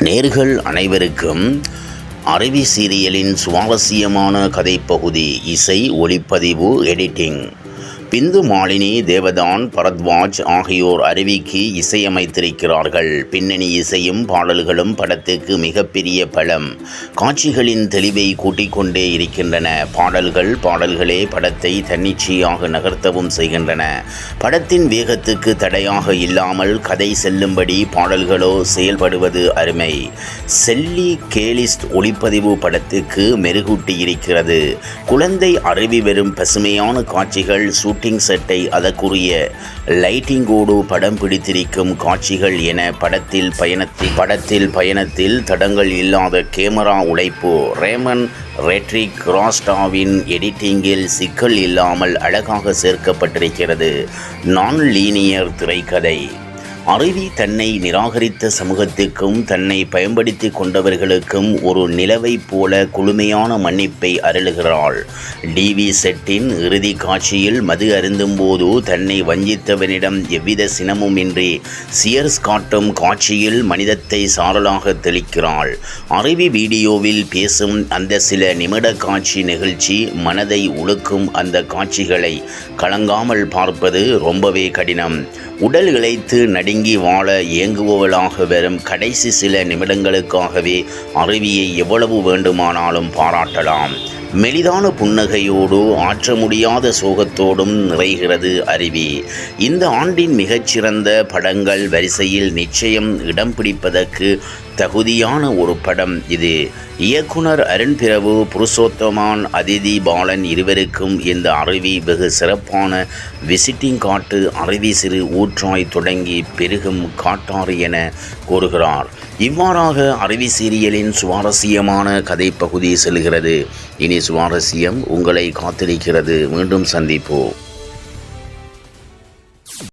நேர்கள் அனைவருக்கும் அருவி சீரியலின் சுவாரஸ்யமான கதைப்பகுதி இசை ஒளிப்பதிவு எடிட்டிங் பிந்து மாலினி தேவதான் பரத்வாஜ் ஆகியோர் அருவிக்கு இசையமைத்திருக்கிறார்கள். பின்னணி இசையும் பாடல்களும் படத்துக்கு மிகப்பெரிய பலம். காட்சிகளின் தெளிவை கூட்டிக் கொண்டே இருக்கின்றன. பாடல்கள் பாடல்களே படத்தை தன்னிச்சையாக நகர்த்தவும் செய்கின்றன. படத்தின் வேகத்துக்கு தடையாக இல்லாமல் கதை செல்லும்படி பாடல்களோ செயல்படுவது அருமை. செல்லி கேலிஸ்ட் ஒளிப்பதிவு படத்துக்கு மெருகூட்டி இருக்கிறது குழந்தை அருவி வரும் பசுமையான காட்சிகள் ஷூட்டிங் செட்டை அதற்குரிய லைட்டிங்கோடு படம் பிடித்திருக்கும் காட்சிகள் என படத்தில் பயணத்தில் படத்தில் பயணத்தில் தடங்கள் இல்லாத கேமரா உழைப்பு. ரேமன் ரெட்ரிக் கிராஸ்டாவின் எடிட்டிங்கில் சிக்கல் இல்லாமல் அழகாக சேர்க்கப்பட்டிருக்கிறது. நான் லீனியர் திரைக்கதை. அருவி தன்னை நிராகரித்த சமூகத்துக்கும் தன்னை பயன்படுத்தி கொண்டவர்களுக்கும் ஒரு நிலவைப் போல குளுமையான மன்னிப்பை அருளுகிறாள். டிவி செட்டின் இறுதி காட்சியில் மது அருந்தும் போது தன்னை வஞ்சித்தவனிடம் எவ்வித சினமுமின்றி சியர்ஸ் காட்டும் காட்சியில் மனிதத்தை சாரலாக தெளிக்கிறாள். அருவி வீடியோவில் பேசும் அந்த சில நிமிட காட்சி நிகழ்ச்சி மனதை உழுக்கும் அந்த காட்சிகளை கலங்காமல் பார்ப்பது ரொம்பவே கடினம். உடல் இழைத்து நடி வாழ இயங்குபவளாக வரும் கடைசி சில நிமிடங்களுக்காகவே அருவியை எவ்வளவு வேண்டுமானாலும் பாராட்டலாம். மெலிதான புன்னகையோடு ஆற்ற முடியாத சோகத்தோடும் நிறைகிறது அருவி. இந்த ஆண்டின் மிகச்சிறந்த படங்கள் வரிசையில் நிச்சயம் இடம் பிடிப்பதற்கு தகுதியான ஒரு படம் இது. இயக்குனர் அருண்பிரபு புருஷோத்தமான் அதிதி பாலன் இருவருக்கும் இந்த அருவி வெகு சிறப்பான விசிட்டிங் காட்டு அருவி சிறு ஊற்றாய் தொடங்கி பெருகும் காட்டாறு என கூறுகிறார். இவ்வாறாக அருவி சீரியலின் சுவாரஸ்யமான கதை பகுதி செல்கிறது. இனி சுவாரஸ்யம் உங்களை காத்திருக்கிறது. மீண்டும் சந்திப்போம்.